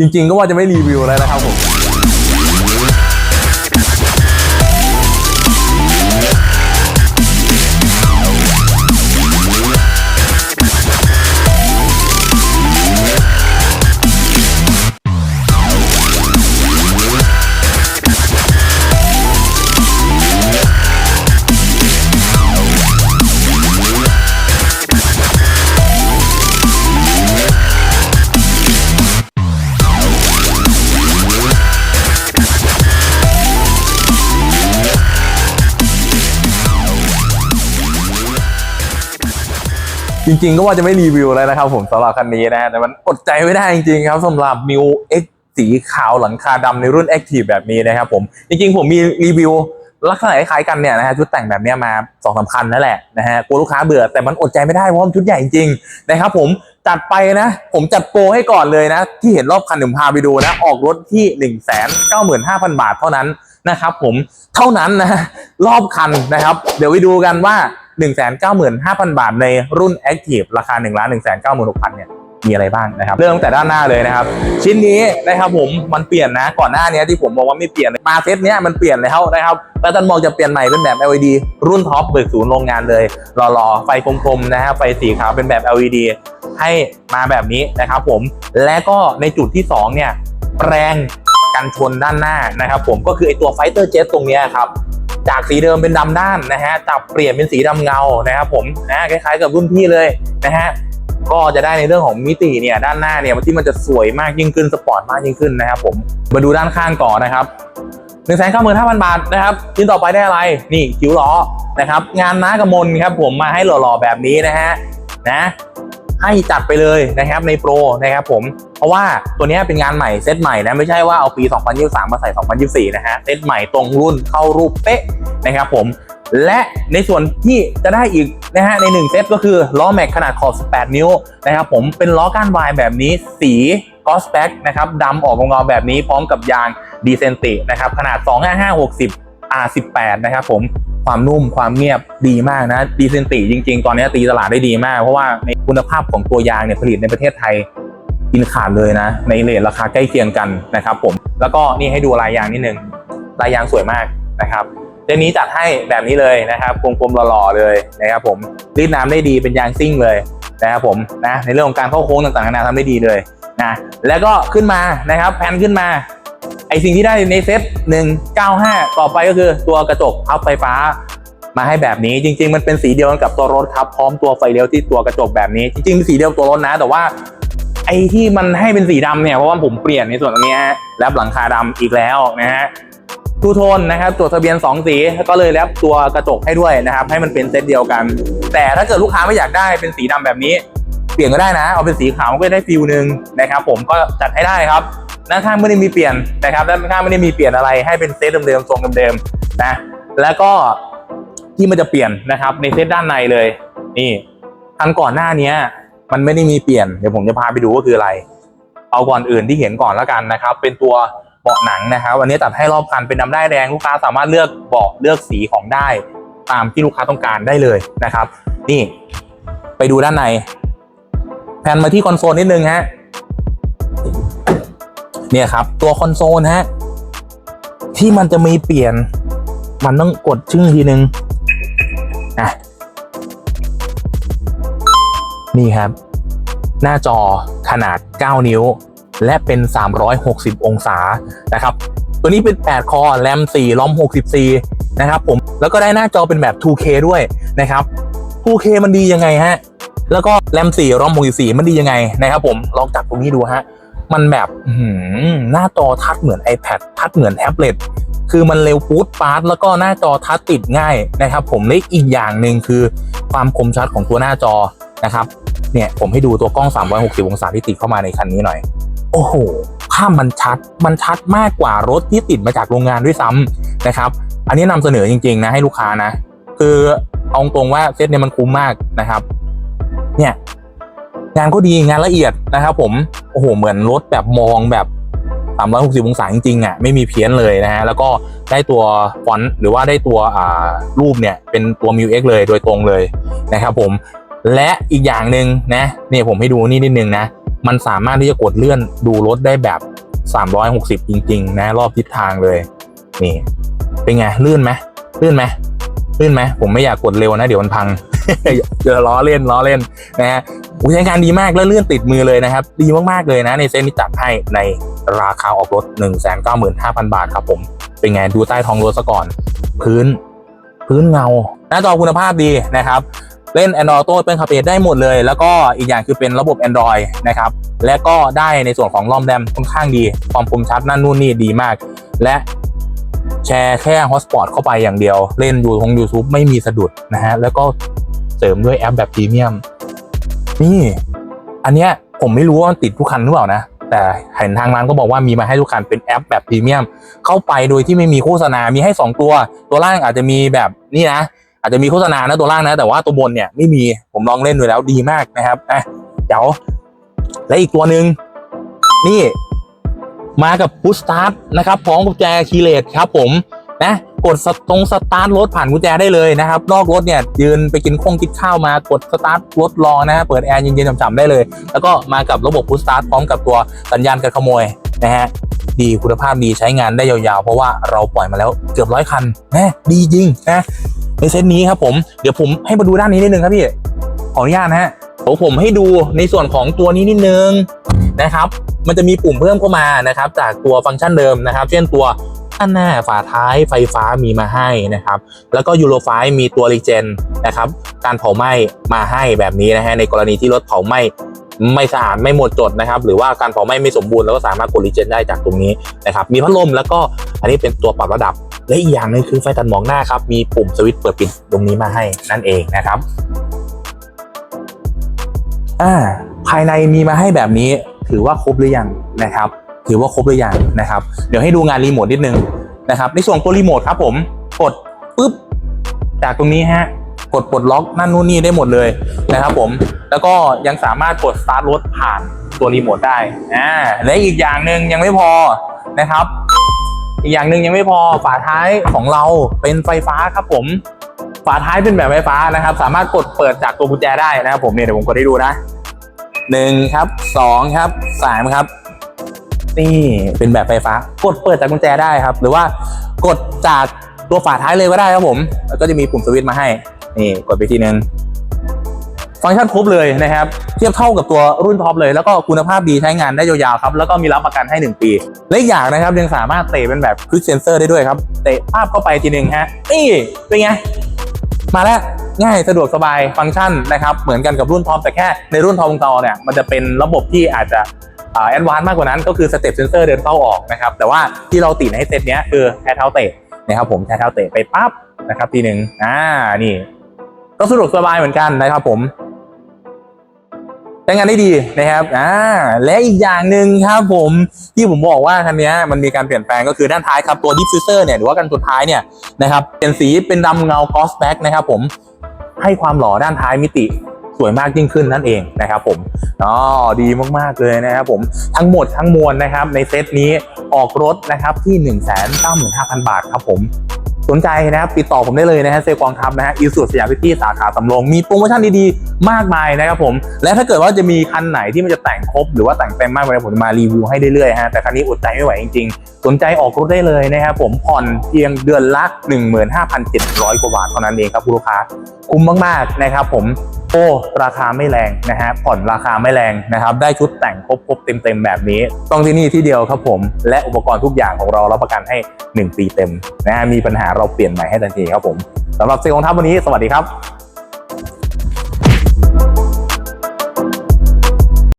จริงๆก็ว่าจะไม่รีวิวแล้วนะครับผม จริงๆก็ว่าจะไม่รีวิวแล้วนะครับผมสำหรับคันนี้นะแต่มันอดใจไม่ได้จริงๆครับสำหรับ m ิว X สีขาวหลังคาดำในรุ่น Active แบบนี้นะครับผมจริงๆผมมีรีวิวลักษณะคล้ายกันเนี่ยนะฮะชุดแต่งแบบนี้มาสองสามคันนั่นแหละนะฮะกลัวลูกค้าเบื่อแต่มันอดใจไม่ได้เพราะมันชุดใหญ่จริงๆนะครับผมจัดไปนะ ผมจัดโปรให้ก่อนเลยนะ ที่เห็นรอบคันผมพาไปดูนะ ออกรถที่ 1 9 5 0 0 0 บาทเท่านั้นนะครับผมเท่านั้นนะรอบคันนะครับ เดี๋ยวไปดูกันว่า 195,000 บาทในรุ่น Active ราคา 1 1 9 6 0 0 0เนี่ยมีอะไรบ้างนะครับเริ่มตั้งแต่ด้านหน้าเลยนะครับ ชิ้นนี้นะครับผมมันเปลี่ยนนะก่อนหน้านี้ที่ผมบอกว่าไม่เปลี่ยนมาเซตเนี้ยมันเปลี่ยนแล้วนะครับแล้วท่านบอกจะเปลี่ยนใหม่เป็นแบบ LED รุ่นท็อปเบิกศูนย์โรงงานเลยหล่อๆไฟกลมๆนะฮะไฟสีขาวเป็นแบบ LED ให้มาแบบนี้นะครับผมและก็ในจุดที่สองเนี่ยแปลงกันชนด้านหน้านะครับผมก็คือไอตัวไฟเตอร์เจ็ตตรงนี้ครับ จากสีเดิมเป็นดำด้านนะฮะจับเปลี่ยนเป็นสีดำเงานะครับผมนะคล้ายๆกับรุ่นพี่เลยนะฮะก็จะได้ในเรื่องของมิติเนี่ยด้านหน้าเนี่ยที่มันจะสวยมากยิ่งขึ้นสปอร์ตมากยิ่งขึ้นนะครับผมมาดูด้านข้างก่อนนะครับหนึ่งแสนเก้าหมื่นห้าพันบาทนะครับชิ้นต่อไปได้อะไรนี่คิ้วล้อนะครับงานน้ากระมลครับผมมาให้หล่อๆแบบนี้นะฮะนะ ให้จัดไปเลยนะครับในโปรนะครับผมเพราะว่าตัวนี้เป็นงานใหม่เซตใหม่นะไม่ใช่ว่าเอาปี 2023 มาใส่ 2024 นะฮะเซตใหม่ตรงรุ่นเข้ารูปเป๊ะนะครับผมและในส่วนที่จะได้อีกนะฮะใน 1 เซตก็คือล้อแม็กขนาดขอบ 18 นิ้วนะครับผมเป็นล้อก้านวายแบบนี้สีกอสแบ็กนะครับดำออกเงาแบบนี้พร้อมกับยางดีเซนตินะครับขนาด 255 60 R18 นะครับผม ความนุ่มความเงียบดีมากนะดีเซนติจริง ๆ ตอนนี้ตีตลาดได้ดีมาก เพราะว่าในคุณภาพของตัวยางเนี่ยผลิตในประเทศไทยกินขาดเลยนะ ในเลทราคาใกล้เคียงกันนะครับผมแล้วก็นี่ให้ดูลายยางนิดนึงลายยางสวยมากนะครับเจนนี้จัดให้แบบนี้เลยนะครับกลมๆหล่อๆเลยนะครับผมรีดน้ำได้ดีเป็นยางซิ่งเลยนะครับผมนะในเรื่องของการเข้าโค้งต่างๆนานาทำได้ดีเลยนะแล้วก็ขึ้นมานะครับแพนขึ้นมา ไอสิ่งที่ได้ในเซต195 ต่อไปก็คือตัวกระจกพับไฟฟ้า มาให้แบบนี้จริง ๆ มันเป็นสีเดียวกันกับตัวรถครับพร้อมตัวไฟเลี้ยวที่ตัวกระจกแบบนี้ จริงๆเป็นสีเดียวกับตัวรถนะ แต่ว่าไอ้ที่มันให้เป็นสีดำเนี่ยเพราะว่าผมเปลี่ยนในส่วนตรงนี้ฮะแลบหลังคาดำอีกแล้วนะฮะทูโทนนะครับตัวทะเบียน 2 สีก็เลยแลบตัวกระจกให้ด้วยนะครับ ให้มันเป็นเซตเดียวกัน แต่ถ้าเกิดลูกค้าไม่อยากได้เป็นสีดำแบบนี้ เปลี่ยนก็ได้นะ เอาเป็นสีขาวก็ได้ฟิลหนึ่งนะครับ ผมก็จัดให้ได้ครับ ด้านข้างไม่ได้มีเปลี่ยนนะครับด้านข้างไม่ได้มีเปลี่ยนอะไรให้เป็นเซตเดิมๆทรงเดิมๆนะแล้วก็ที่มันจะเปลี่ยนนะครับในเซตด้านในเลยนี่คันก่อนหน้าเนี้ยมันไม่ได้มีเปลี่ยนเดี๋ยวผมจะพาไปดูว่าคืออะไร เอาก่อนอื่นที่เห็นก่อนแล้วกันนะครับ เป็นตัวเบาะหนังนะครับวันนี้ตัดให้รอบคันเป็นดำได้แดงลูกค้าสามารถเลือกเบาะเลือกสีของได้ ตามที่ลูกค้าต้องการได้เลยนะครับ นี่ไปดูด้านในแผ่นมาที่คอนโซลนิดนึงฮะ เนี่ยครับ ตัวคอนโซลฮะที่มันจะมีเปลี่ยน มันต้องกดชึ่งทีนึงอะนี่ครับ หน้าจอขนาด 9 นิ้ว และเป็น 360 องศานะครับ ตัวนี้เป็น 8 คอแรม 4ล้อม 64 นะครับผมแล้วก็ได้หน้าจอเป็นแบบ 2K ด้วยนะครับ 2K มันดียังไงฮะ แล้วก็แรม 4ล้อม 64 มันดียังไงนะครับผมลองจับตรงนี้ดูฮะ มันแบบหน้าจอทัชเหมือน iPad ทัชเหมือนแท็บเล็ตคือมันเร็วฟูดฟาสต์แล้วก็หน้าจอทัชติดง่ายนะครับ ผมและอีกอย่างหนึ่งคือความคมชัดของตัวหน้าจอนะครับเนี่ยผมให้ดูตัวกล้อง 360 องศาที่ติดเข้ามาในคันนี้หน่อย โอ้โหภาพมันชัดมันชัดมากกว่ารถที่ติดมาจากโรงงานด้วยซ้ำนะครับ อันนี้นำเสนอจริง ๆ นะให้ลูกค้านะ คือเอาตรงว่าเซตเนี่ยมันคุ้มมากนะครับ เนี่ย งานก็ดีงานละเอียดนะครับผมโอ้โหเหมือนรถแบบมองแบบ360องศาจริงๆอะไม่มีเพี้ยนเลยนะฮะแล้วก็ได้ตัวฟอนต์หรือว่าได้ตัวอ่ารูปเนี่ยเป็นตัว m ิว X เลยโดยตรงเลยนะครับผมและอีกอย่างหนึ่งนะเนี่ยผมให้ดูนี่นิดนึงนะ มันสามารถที่จะกดเลื่อนดูรถได้แบบ 360 จริง ๆ นะ รอบทิศทางเลย นี่ เป็นไงลื่นไหมลื่นไหมลื่นไหมผมไม่อยากกดเร็วนะ เดี๋ยวมันพัง เดี๋ยวล้อเล่นล้อเล่นนะฮะอู้ใช้งานดีมากแล้วเลื่อนติดมือเลยนะครับ ดีมากๆเลยนะ ในเส้นที่จัดให้ในราคาออกรถ 195,000 บาทครับผม เป็นไงดูใต้ท้องรถซะก่อน พื้น พื้นเงา หน้าจอคุณภาพดีนะครับเล่น Android Auto เป็นคาเ a ได้หมดเลย แล้วก็อีกอย่างคือเป็นระบบ Android นะครับ และก็ได้ในส่วนของรอมแรมค่อนข้างดี ความคมชัดนั่นนู่นนี่ดีมาก และแชร์แค่ Hotspot เข้าไปอย่างเดียว เล่นอยู่ของ YouTube ไม่มีสะดุดนะฮะ แล้วก็ เสริมด้วยแอปแบบพรีเมียมนี่อันเนี้ยผมไม่รู้ว่ามันติดทุกคันหรือเปล่านะ แต่เห็นทางร้านก็บอกว่ามีมาให้ทุกคันเป็นแอปแบบพรีเมียมเข้าไปโดยที่ไม่มีโฆษณา มีให้ 2 ตัว ตัวล่างอาจจะมีแบบนี่นะ อาจจะมีโฆษณานะตัวล่างนะ แต่ว่าตัวบนเนี่ยไม่มีผมลองเล่นดูแล้วดีมากนะครับอะเดี๋ยวและอีกตัวหนึ่งนี่มากับพุชสตาร์ทนะครับพร้อมกุญแจคีเลสครับผมนะ กดตรงสตาร์ทรถผ่านกุญแจได้เลยนะครับ นอกรถเนี่ยยืนไปกินข้งกินข้าวมากดสตาร์ทรถรอนะฮะเปิดแอร์เย็นๆฉ่ำๆได้เลย แล้วก็มากับระบบพุชสตาร์ทพร้อมกับตัวสัญญาณการขโมยนะฮะดีคุณภาพดีใช้งานได้ยาวๆ เพราะว่าเราปล่อยมาแล้วเกือบร้อยคันนะดีจริงนะในเซตนี้ครับผมเดี๋ยวผมให้มาดูด้านนี้นิดนึงครับพี่ขออนุญาตนะฮะเดี๋ยวผมให้ดูในส่วนของตัวนี้นิดนึงนะครับ มันจะมีปุ่มเพิ่มเข้ามานะครับ จากตัวฟังก์ชันเดิมนะครับ เช่นตัว้านหน้าฝาท้ายไฟฟ้ามีมาให้นะครับ แล้วก็ยูโรไฟมีตัวรีเจนนะครับการเผาไหม้มาให้แบบนี้นะฮะในกรณีที่รถเผาไหม้ไม่สะอาดไม่หมดจดนะครับ หรือว่าการเผาไหม้ไม่สมบูรณ์เราก็สามารถกดรีเจนได้จากตรงนี้นะครับมีพัดลมแล้วก็อันนี้เป็นตัวปรับระดับ และอีกอย่างหนึงคือไฟตัดหมอกหน้าครับมีปุ่มสวิตช์เปิดปิดตรงนี้มาให้นั่นเองนะครับอ่าภายในมีมาให้แบบนี้ถือว่าครบหรือยังนะครับ ถือว่าครบหรือยังนะครับ เดี๋ยวให้ดูงานรีโมทนิดนึงนะครับ ในส่วนตัวรีโมทครับผม กดปุ๊บ จากตรงนี้ฮะ กดปลดล็อกนั่นนู่นนี่ได้หมดเลยนะครับผม แล้วก็ยังสามารถกดสตาร์ทรถผ่านตัวรีโมทได้ อ่า และอีกอย่างหนึ่งยังไม่พอนะครับ อีกอย่างหนึ่งยังไม่พอ ฝาท้ายของเราเป็นไฟฟ้าครับผม ฝาท้ายเป็นแบบไฟฟ้านะครับ สามารถกดเปิดจากตัวกุญแจได้นะครับผมเนี่ยเดี๋ยวผมกดให้ดูนะหนึ่งครับสองครับสามครับ นี่เป็นแบบไฟฟ้ากดเปิดจากกุญแจได้ครับ หรือว่ากดจากตัวฝาท้ายเลยก็ได้ครับผม แล้วก็จะมีปุ่มสวิตช์มาให้นี่กดไปทีนึงฟังก์ชันครบเลยนะครับ เทียบเท่ากับตัวรุ่นท็อปเลย แล้วก็คุณภาพดีใช้งานได้ยาวๆครับ แล้วก็มีรับประกันให้ 1 ปี และอีกอย่างนะครับยังสามารถเตะเป็นแบบ Quick Sensor ได้ด้วยครับ เตะภาพเข้าไปทีนึงฮะนี่เป็นไง มาแล้วง่ายสะดวกสบายฟังก์ชันนะครับ เหมือนกันกับรุ่นท็อปแต่แค่ในรุ่นทองตอเนี่ยมันจะเป็นระบบที่อาจจะ แอดวานซ์มากกว่านั้นก็คือสเต็ปเซนเซอร์เดินเข้าออกนะครับแต่ว่าที่เราติดในเซตเนี้ยคือแค่เท้าเตะนะครับผมแค่เท้าเตะไปปั๊บนะครับทีหนึ่งอ่านี่ ก็สะดวกสบายเหมือนกันนะครับผมใช้งานได้ดีนะครับ อ่า และอีกอย่างหนึ่งครับผมที่ผมบอกว่าคันนี้มันมีการเปลี่ยนแปลงก็คือด้านท้ายครับตัวดิฟฟิวเซอร์เนี่ยหรือว่ากันสุดท้ายเนี่ยนะครับเป็นสีเป็นดำเงากอสแบ็กนะครับผมให้ความหล่อด้านท้ายมิติ สวยมากยิ่งขึ้นนั่นเองนะครับผมอ๋อดีมากๆเลยนะครับผมทั้งหมดทั้งมวลนะครับในเซตนี้ออกรถนะครับที่ 1 9 5 0 0 0 บาทครับผมสนใจนะครับติดต่อผมได้เลยนะฮะเซลล์กองทัพนะฮะอิสุสยามพิธีสาขาสำโรงมีโปรโมชั่นดีๆ มากมายนะครับผม และถ้าเกิดว่าจะมีคันไหนที่มันจะแต่งครบ หรือว่าแต่งเต็มมากกว่านี้ผมมารีวิวให้เรื่อยๆฮะแต่คันนี้อดใจไม่ไหวจริงๆ สนใจออกรถได้เลยนะครับผมผ่อนเพียงเดือนละ 15,700 กว่าบาทเท่านั้นเองครับคุณลูกค้า คุ้มมากๆนะครับผมโอ้ราคาไม่แรงนะฮะผ่อนราคาไม่แรงนะครับ ได้ชุดแต่งครบครบเต็มๆแบบนี้ ต้องที่นี่ที่เดียวครับผม และอุปกรณ์ทุกอย่างของเราเรับประกันให้ 1 ปีเต็มนะมีปัญหาเราเปลี่ยนใหม่ให้ทันทีครับผมสำหรับเซลล์ของทัพวันนี้ สวัสดีครับ